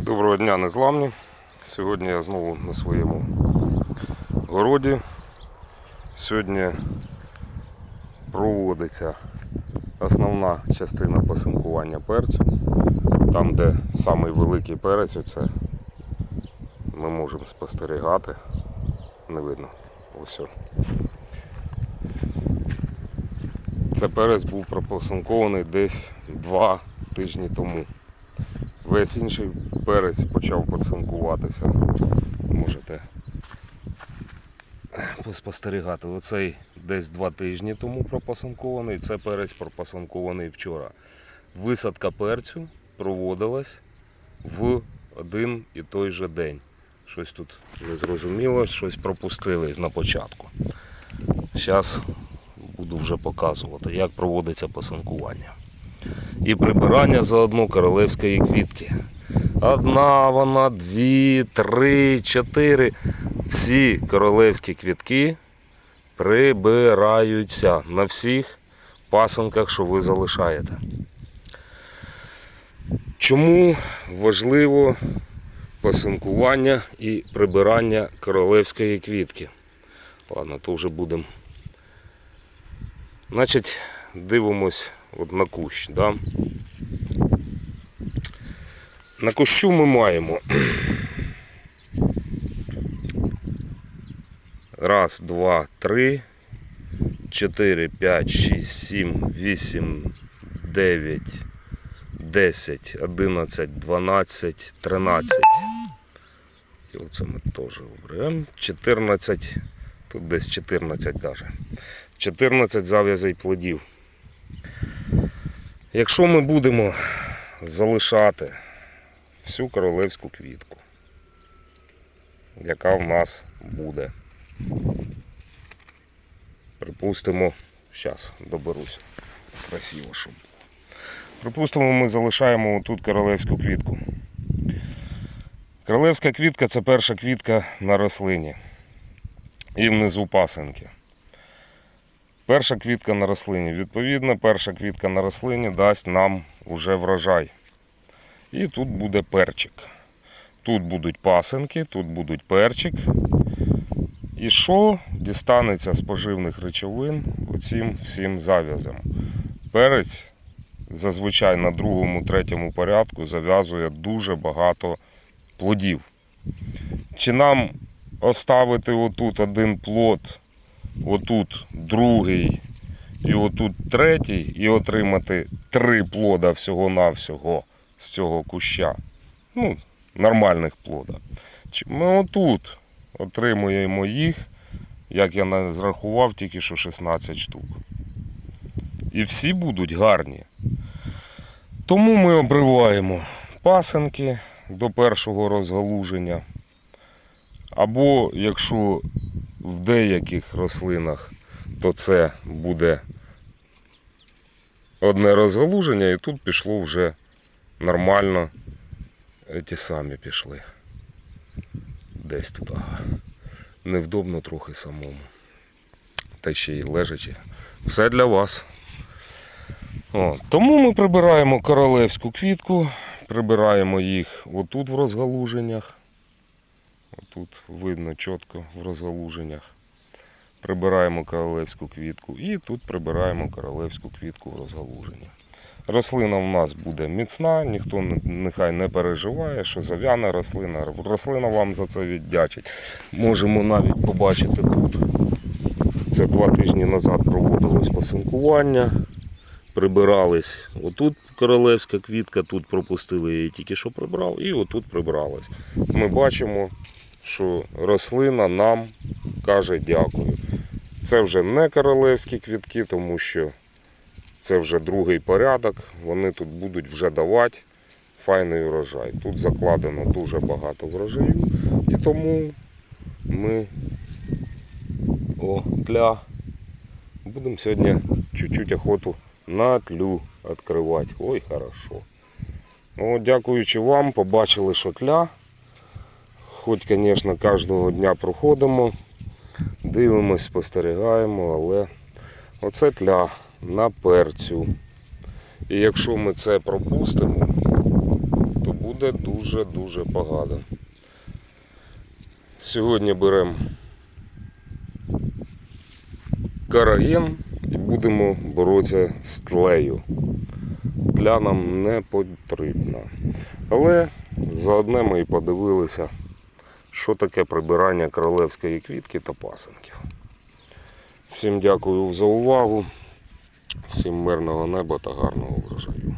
Доброго дня, незламні. Сьогодні я знову на своєму городі. Сьогодні проводиться основна частина пасинкування перцю. Там, де самий великий перець, оце ми можемо спостерігати. Не видно. Ось. Це перець був пропасинкований десь два тижні тому. Весь інший перець почав пацанкуватися. Можете поспостерігати. Оцей десь два тижні тому пропасанкований, це перець пропасанкований вчора. Висадка перцю проводилась в один і той же день. Щось тут не зрозуміло, щось пропустили на початку. Зараз буду вже показувати, як проводиться пасанкування і прибирання заодно королевської квітки. Одна вона, дві, три, чотири. Всі королевські квітки прибираються на всіх пасанках, що ви залишаєте. Чому важливо пасинкування і прибирання королевської квітки? Ладно, то вже будемо. Значить, дивимось от на кущ. Да? На кущу ми маємо. Раз, два, три, чотири, п'ять, шість, сім, вісім, дев'ять, десять, одинадцять, дванадцять, тринадцять. І оце ми теж оберемо. 14, тут десь 14 навіть. 14 зав'язей плодів. Якщо ми будемо залишати всю королевську квітку, яка в нас буде, припустимо, зараз доберусь красиво, щоб. Припустимо, ми залишаємо тут королевську квітку. Королевська квітка це перша квітка на рослині і внизу пасинки. Перша квітка на рослині. Відповідно, перша квітка на рослині дасть нам уже врожай. І тут буде перчик. Тут будуть пасинки, тут будуть перчик. І що дістанеться з поживних речовин оцим всім зав'язом? Перець зазвичай на другому, третьому порядку зав'язує дуже багато плодів. Чи нам оставити отут один плод отут другий і отут третій, і отримати три плода всього-навсього з цього куща. Ну, нормальних плода. Ми отут отримуємо їх, як я зрахував, тільки що 16 штук. І всі будуть гарні. Тому ми обриваємо пасенки до першого розгалуження. Або якщо в деяких рослинах, то це буде одне розгалуження, і тут пішло вже нормально. Ті самі пішли. Десь тут. Ага. Невдобно трохи самому. Та ще й лежачи. Все для вас. О, тому ми прибираємо королевську квітку, прибираємо їх отут в розгалуженнях. Тут видно чітко в розгалуженнях. Прибираємо королевську квітку і тут прибираємо королевську квітку в розгалуженні. Рослина в нас буде міцна, ніхто нехай не переживає, що зав'яне рослина. Рослина вам за це віддячить. Можемо навіть побачити тут. Це два тижні назад проводилось пасинкування. Прибирались. Отут королевська квітка, тут пропустили, її тільки що прибрав, і отут прибралась. Ми бачимо, що рослина нам каже дякую. Це вже не королевські квітки, тому що це вже другий порядок. Вони тут будуть вже давати файний урожай. Тут закладено дуже багато врожаю. І тому ми о, тля. Будемо сьогодні чуть-чуть охоту на тлю відкривати. Ой, хорошо. Ну, дякуючи вам, побачили, що тля. Хоч, звісно, кожного дня проходимо, дивимось, спостерігаємо, але оце тля на перцю. І якщо ми це пропустимо, то буде дуже-дуже погано. Сьогодні беремо караген і будемо боротися з тлею. Тля нам не потрібна. Але заодне ми і подивилися, що таке прибирання королевської квітки та пасенків. Всім дякую за увагу, всім мирного неба та гарного врожаю.